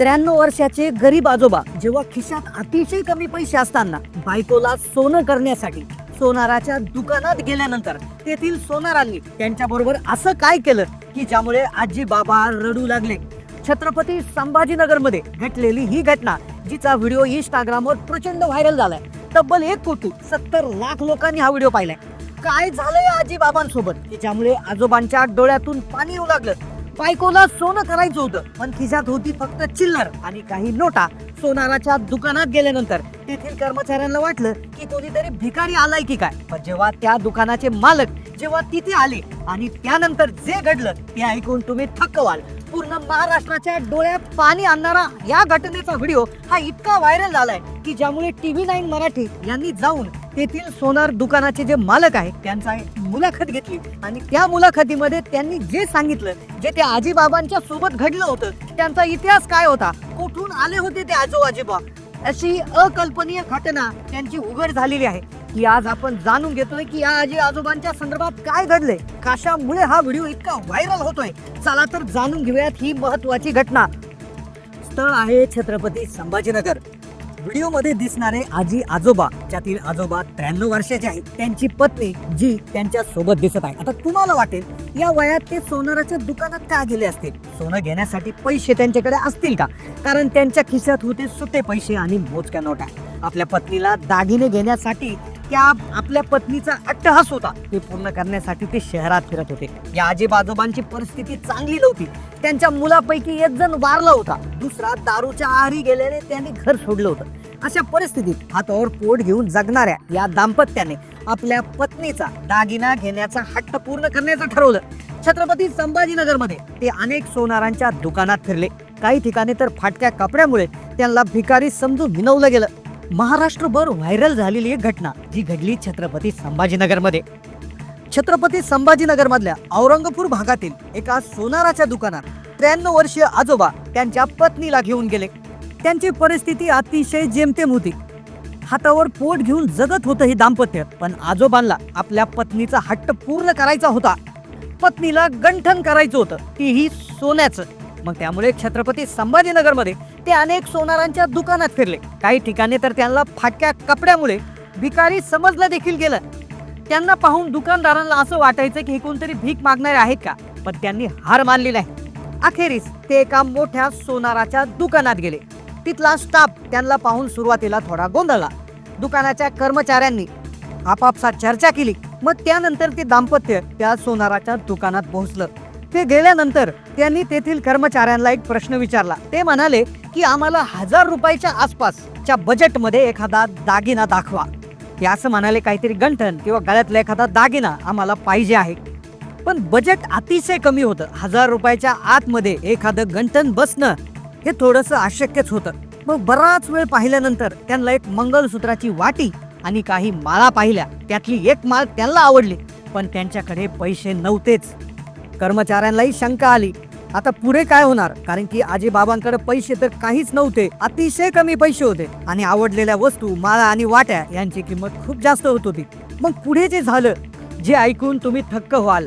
त्र्याण्णव वर्षाचे गरीब आजोबा जेव्हा खिशात अतिशय कमी पैसे असताना बायकोला सोनं करण्यासाठी सोनाराच्या दुकानात गेल्यानंतर तेथील सोनारांनी त्यांच्या बरोबर असं काय केलं की ज्यामुळे आजी बाबा रडू लागले? छत्रपती संभाजीनगरमध्ये घटलेली ही घटना जिचा व्हिडिओ इंस्टाग्रामवर प्रचंड व्हायरल झालाय. तब्बल एक कोटी सत्तर लाख लोकांनी हा व्हिडिओ पाहिलाय. काय झालंय आजी बाबांसोबत? की ज्यामुळे आजोबांच्या डोळ्यातून पाणी येऊ लागलं? बायकोला सोनं करायचं होतं पण खिशात होती फक्त चिल्लर आणि काही नोटा. सोनाराच्या दुकानात गेल्यानंतर तेथील कर्मचाऱ्यांना वाटलं की कोणीतरी भिकारी आलाय की काय. पण जेव्हा त्या दुकानाचे मालक जेव्हा तिथे आले आणि त्यानंतर जे घडलं ते ऐकून तुम्ही थक्क व्हाल पूर्ण महाराष्ट्राच्या डोळ्यात पाणी आणणारा या घटनेचा व्हिडिओ हा इतका व्हायरल झालाय की ज्यामुळे टीव्ही नाईन मराठी यांनी जाऊन तेथील सोनार दुकानाचे जे मालक आहेत त्यांचा एक मुलाखत घेतली. आणि त्या मुलाखतीमध्ये त्यांनी जे सांगितलं जे त्या आजीबाबांच्या सोबत घडलं होतं त्यांचा इतिहास काय होता कुठून आले होते ते आजो आजीबा? अशी अकल्पनीय घटना त्यांची उघड झालेली आहे. की आज आपण जाणून घेतोय की या आजी आजोबांच्या संदर्भात काय घडलंय कशामुळे हा व्हिडिओ इतका व्हायरल होतोय? चला तर जाणून घेऊयात ही महत्वाची घटना. स्थळ आहे छत्रपती संभाजीनगर. व्हिडिओमध्ये दिसणारे आजी आजोबा ज्यातील आजोबा त्र्याण्णव वर्षाचे आहेत त्यांची पत्नी जी त्यांच्यासोबत दिसत आहे. आता तुम्हाला वाटेल या वयात ते सोनाराच्या दुकानात का गेले असतील सोनं घेण्यासाठी पैसे त्यांच्याकडे असतील का? कारण त्यांच्या खिशात होते सुटे पैसे आणि मोजक्या नोटा. आपल्या पत्नीला दागिने घेण्यासाठी त्या आपल्या पत्नीचा अट्टहास होता. ते पूर्ण करण्यासाठी ते शहरात फिरत होते. या आजी बाजोबांची परिस्थिती चांगली नव्हती. त्यांच्या मुलापैकी एक जण वारला होता. दुसरा दारूच्या आहारी गेल्याने त्यांनी घर सोडलं होतं. अशा परिस्थितीत हातावर पोट घेऊन जगणाऱ्या या दाम्पत्याने आपल्या पत्नीचा दागिना घेण्याचा हट्ट पूर्ण करण्याचं ठरवलं. छत्रपती संभाजीनगरमध्ये ते अनेक सोनारांच्या दुकानात फिरले. काही ठिकाणी तर फाटक्या कपड्यामुळे त्यांना भिकारी समजून विनवलं गेलं. महाराष्ट्रभर व्हायरल झालेली एक घटना जी घडली छत्रपती संभाजीनगरमध्ये. छत्रपती संभाजीनगरमधल्या औरंगपूर भागातील एका सोनाराच्या दुकानात त्र्याण्णव वर्षीय आजोबा त्यांच्या पत्नीला घेऊन गेले. त्यांची परिस्थिती अतिशय जेमतेम होती. हातावर पोट घेऊन जगत होतं हे दाम्पत्य पण आजोबांना आपल्या पत्नीचा हट्ट पूर्ण करायचा होता. पत्नीला गंठन करायचं होतं तीही सोन्याचं. मग त्यामुळे छत्रपती संभाजीनगरमध्ये ते अनेक सोनारांच्या दुकानात फिरले. काही ठिकाणी तर त्यांना फाटक्या कपड्यामुळे भिकारी समजलं देखील गेलं. त्यांना पाहून दुकानदारांना असं वाटायचं की हे कोणतरी भीक मागणारे आहेत का? पण त्यांनी हार मानली नाही. अखेरीस ते एका मोठ्या सोनाराच्या दुकानात गेले. तिथला स्टाफ त्यांना पाहून सुरुवातीला थोडा गोंधळला. दुकानाच्या कर्मचाऱ्यांनी आपापसात चर्चा केली. मग त्यानंतर ते दाम्पत्य त्या सोनाराच्या दुकानात पोहोचलं. ते गेल्यानंतर त्यांनी तेथील कर्मचाऱ्यांना एक प्रश्न विचारला. ते म्हणाले की आम्हाला हजार रुपयाच्या आसपासच्या बजेटमध्ये एखादा दागिना दाखवा. ते असं म्हणाले काहीतरी गंठन किंवा गळ्यातला एखादा दागिना आम्हाला पाहिजे आहे. पण बजेट अतिशय कमी होतं. हजार रुपयाच्या आतमध्ये एखादं गंठन बसणं हे थोडंसं अशक्यच होतं. मग बराच वेळ पाहिल्यानंतर त्यांना एक मंगळसूत्राची वाटी आणि काही माळा पाहिल्या. त्यातली एक माळ त्यांना आवडली पण त्यांच्याकडे पैसे नव्हतेच. कर्मचाऱ्यांनाही शंका आली. आता पुढे काय होणार? कारण की आजी बाबांकडे पैसे तर काहीच नव्हते. अतिशय कमी पैसे होते. आणि आवडलेल्या वस्तू माळा आणि वाट्या यांची किंमत खूप जास्त होत होती. मग पुढे जे झालं जे ऐकून तुम्ही थक्क व्हाल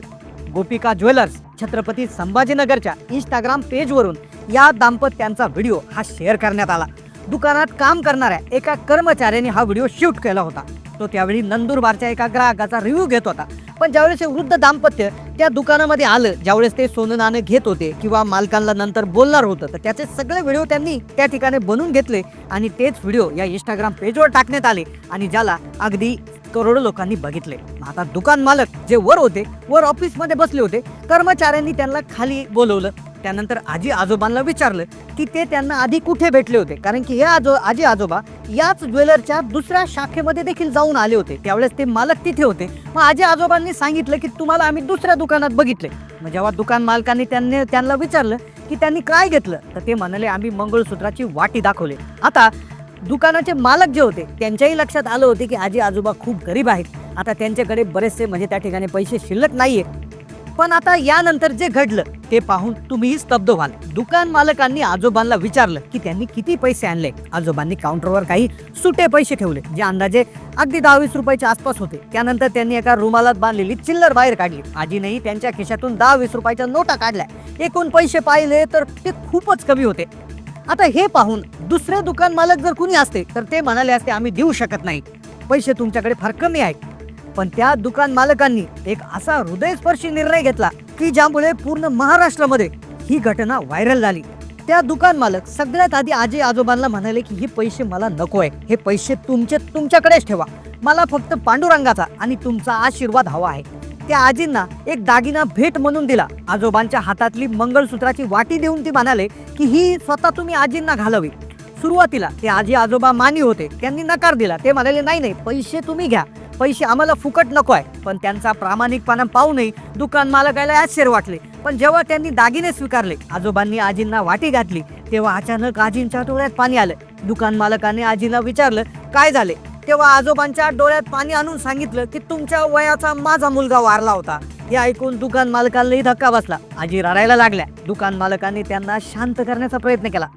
गोपिका ज्वेलर्स छत्रपती संभाजीनगरच्या इंस्टाग्राम पेजवरून या दाम्पत्यांचा व्हिडिओ हा शेअर करण्यात आला. दुकानात काम करणाऱ्या एका कर्मचाऱ्याने हा व्हिडिओ शूट केला होता. तो त्यावेळी नंदुरबारच्या एका ग्राहकाचा रिव्ह्यू घेत होता. पण ज्यावेळेस हे वृद्ध दाम्पत्य त्या दुकानामध्ये आलं ज्यावेळेस ते सोनं नाणं घेत होते किंवा मालकांना नंतर बोलणार होतं तर त्याचे सगळे व्हिडिओ त्यांनी त्या ठिकाणी बनवून घेतले आणि तेच व्हिडिओ या इंस्टाग्राम पेजवर टाकण्यात आले आणि ज्याला अगदी करोडो लोकांनी बघितले. आता दुकान मालक जे वर होते वर ऑफिसमध्ये बसले होते कर्मचाऱ्यांनी त्यांना खाली बोलवलं. त्यानंतर आजी आजोबांना विचारलं की ते त्यांना आधी कुठे भेटले होते? कारण की हे आजो आजी आजोबा याच ज्वेलरच्या दुसऱ्या शाखेमध्ये देखील जाऊन आले होते. त्यावेळेस ते मालक तिथे होते. मग आजी आजोबांनी सांगितलं की तुम्हाला आम्ही दुसऱ्या दुकानात बघितले. मग जेव्हा दुकान मालकांनी त्यांनी त्यांना विचारलं की त्यांनी काय घेतलं तर ते म्हणाले आम्ही मंगळसूत्राची वाटी दाखवली. आता दुकानाचे मालक जे होते त्यांच्याही लक्षात आलं होते की आजी आजोबा खूप गरीब आहेत. आता त्यांच्याकडे बरेचसे म्हणजे त्या ठिकाणी पैसे शिल्लक नाही आहे पण आता यानंतर जे घडलं ते पाहून तुम्हीही स्तब्ध व्हाल. दुकान मालकांनी आजोबांना विचारलं की त्यांनी किती पैसे आणले? आजोबांनी काउंटरवर काही सुटे पैसे ठेवले जे अंदाजे अगदी दहा वीस रुपयाच्या आसपास होते. त्यानंतर त्यांनी एका रुमालात बांधलेली चिल्लर बाहेर काढली. आजीनेही त्यांच्या खिशातून दहा वीस रुपयाच्या नोटा काढल्या. एकूण पैसे पाहिले तर ते खूपच कमी होते. आता हे पाहून दुसरे दुकान मालक जर कुणी असते तर ते म्हणाले असते आम्ही देऊ शकत नाही. पैसे तुमच्याकडे फार कमी आहेत. पण त्या दुकान मालकांनी एक असा हृदयस्पर्शी निर्णय घेतला की ज्यामुळे पूर्ण महाराष्ट्रामध्ये ही घटना व्हायरल झाली. त्या दुकान मालक सगळ्यात आधी आजी आजोबांना म्हणाले की हे पैसे मला नको आहे. हे पैसे तुमचे तुमच्याकडेच ठेवा. मला फक्त पांडुरंगाचा आणि तुमचा आशीर्वाद हवा आहे. त्या आजींना एक दागिना भेट म्हणून दिला. आजोबांच्या हातातली मंगळसूत्राची वाटी देऊन ती म्हणाले की ही स्वतः तुम्ही आजींना घालावी. सुरुवातीला ते आजी आजोबा मानी होते. त्यांनी नकार दिला. ते म्हणाले नाही नाही. पैसे तुम्ही घ्या. पैसे आम्हाला फुकट नको आहे. पण त्यांचा प्रामाणिकपणा पाहूनही दुकान मालकाला आश्चर्य वाटले. पण जेव्हा त्यांनी दागिने स्वीकारले आजोबांनी आजींना वाटी घातली तेव्हा अचानक आजींच्या डोळ्यात पाणी आलं. दुकान मालकाने आजीला विचारलं काय झाले? तेव्हा आजोबांच्या डोळ्यात पाणी आणून सांगितलं की तुमच्या वयाचा माझा मुलगा वारला होता. हे ऐकून दुकान मालकालाही धक्का बसला. आजी रडायला लागल्या. दुकान मालकाने त्यांना शांत करण्याचा प्रयत्न केला.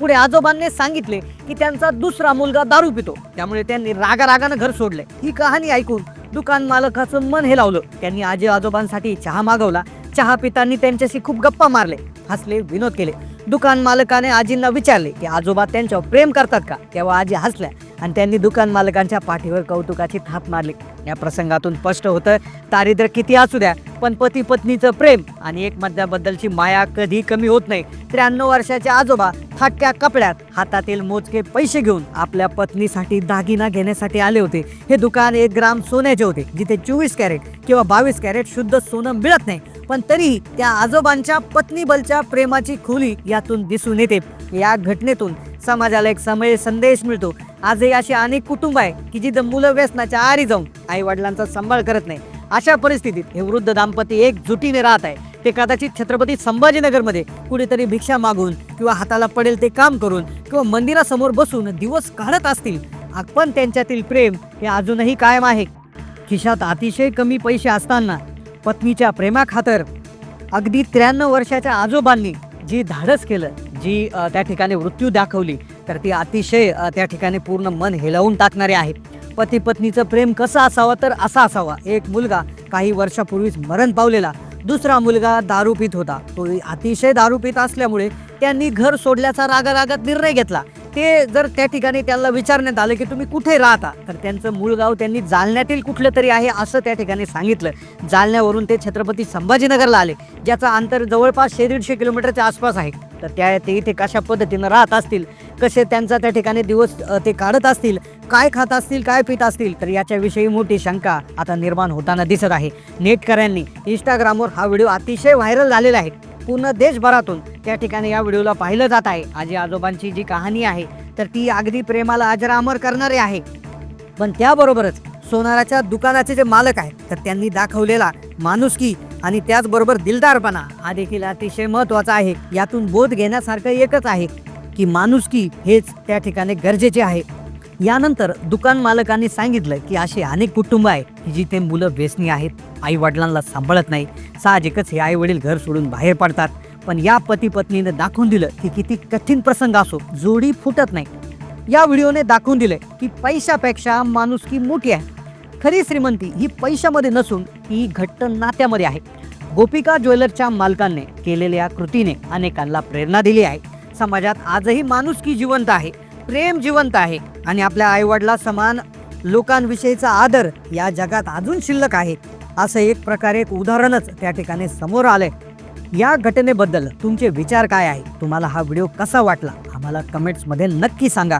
पुढे आजोबांनी सांगितले की त्यांचा दुसरा मुलगा दारू पितो. त्यामुळे त्यांनी रागा रागानं घर सोडले. ही कहाणी ऐकून दुकान मालकाचं मन हे लावलं. त्यांनी आजी आजोबांसाठी चहा मागवला. चहा पितांनी त्यांच्याशी खूप गप्पा मारले. हसले विनोद केले. दुकान मालकाने आजींना विचारले की आजोबा त्यांच्यावर प्रेम करतात का? तेव्हा आजी हसल्या. आणि त्यांनी दुकान मालकांच्या पाठीवर कौतुकाची थाप मारली. या प्रसंगातून स्पष्ट होतं दारिद्र्य किती असू द्या पण पती पत्नीचं प्रेम आणि एकमत्याबद्दलची माया कधी कमी होत नाही. त्र्याण्णव वर्षाचे आजोबा फाटक्या कपड्यात हातातील मोजके पैसे घेऊन आपल्या पत्नीसाठी दागिना घेण्यासाठी आले होते. हे दुकान एक ग्राम सोन्याचे होते जिथे चोवीस कॅरेट किंवा बावीस कॅरेट शुद्ध सोनं मिळत नाही. पण तरीही त्या आजोबांच्या पत्नीबलच्या प्रेमाची खोली यातून दिसून येते. या घटनेतून समाजाला एक समय संदेश मिळतो. आजही अशी अनेक कुटुंब आहे की जिथं मुलं व्यसनाच्या आरी जाऊन आई वडिलांचा सांभाळ करत नाही. अशा परिस्थितीत हे वृद्ध दाम्पत्य एकजुटीने राहत आहे. ते कदाचित छत्रपती संभाजीनगरमध्ये कुठेतरी भिक्षा मागून किंवा हाताला पडेल ते काम करून किंवा मंदिरासमोर बसून दिवस काढत असतील. पण त्यांच्यातील प्रेम हे अजूनही कायम आहे. खिशात अतिशय कमी पैसे असताना पत्नीच्या प्रेमाखातर अगदी त्र्याण्णव वर्षाच्या आजोबांनी जी धाडस केलं जी त्या ठिकाणी मृत्यू दाखवली तर ती अतिशय त्या ठिकाणी पूर्ण मन हेलावून टाकणारे आहे. पती पत्नीचं प्रेम कसं असावं तर असा असावा. एक मुलगा काही वर्षापूर्वीच मरण पावलेला दुसरा मुलगा दारू पित होता. तो अतिशय दारू पित असल्यामुळे त्यांनी घर सोडल्याचा रागारागात निर्णय घेतला. ते जर त्या ठिकाणी त्यांना विचारण्यात आलं की तुम्ही कुठे राहता तर त्यांचं मूळ गाव त्यांनी जालन्यातील कुठलं तरी आहे असं त्या ठिकाणी सांगितलं. जालन्यावरून ते छत्रपती संभाजीनगरला आले ज्याचं अंतर जवळपास शे दीडशे किलोमीटरच्या आसपास आहे. तर त्या ते इथे कशा पद्धतीनं राहत असतील कसे त्यांचा त्या ठिकाणी दिवस ते काढत असतील काय खात असतील काय पित असतील तर याच्याविषयी मोठी शंका आता निर्माण होताना दिसत आहे. नेटकऱ्यांनी इंस्टाग्रामवर हा व्हिडिओ अतिशय व्हायरल झालेला आहे. पूर्ण देशभरातून त्या ठिकाणी या व्हिडिओला पाहिलं जात आहे. आजी आजोबांची जी कहाणी आहे तर ती अगदी प्रेमाला अजरामर करणारी आहे. पण त्याबरोबरच सोनाराच्या दुकानाचे जे मालक आहेत तर त्यांनी दाखवलेला माणुसकी आणि त्याचबरोबर दिलदारपणा हा देखील अतिशय महत्त्वाचा आहे. यातून बोध घेण्यासारखं एकच आहे की माणुसकी हेच त्या ठिकाणी गरजेचे आहे. यानंतर दुकान मालकांनी सांगितलं की असे अनेक कुटुंब आहे की जिथे मुलं व्यसनी आहेत आई वडिलांना सांभाळत नाही. साहजिकच हे आई वडील घर सोडून बाहेर पडतात. पण या पती पत्नीने दाखवून दिलं की किती कठीण प्रसंग असो जोडी फुटत नाही. या व्हिडिओने दाखवून दिले की पैशापेक्षा माणुसकी मोठी आहे. खरी श्रीमंती ही पैशामध्ये नसून ही घट्ट नात्यामध्ये आहे. गोपिका ज्वेलरच्या मालकांनी केलेल्या या कृतीने अनेकांना प्रेरणा दिली आहे. समाजात आजही माणुसकी जिवंत आहे प्रेम जिवंत आहे आणि आपल्या आईवडला समान लोकांविषयीचा आदर या जगात अजून शिल्लक आहे. असं एक प्रकारे एक उदाहरणच त्या ठिकाणी समोर आलंय. या घटनेबद्दल तुमचे विचार काय आहे? तुम्हाला हा व्हिडिओ कसा वाटला? आम्हाला कमेंट्समध्ये नक्की सांगा.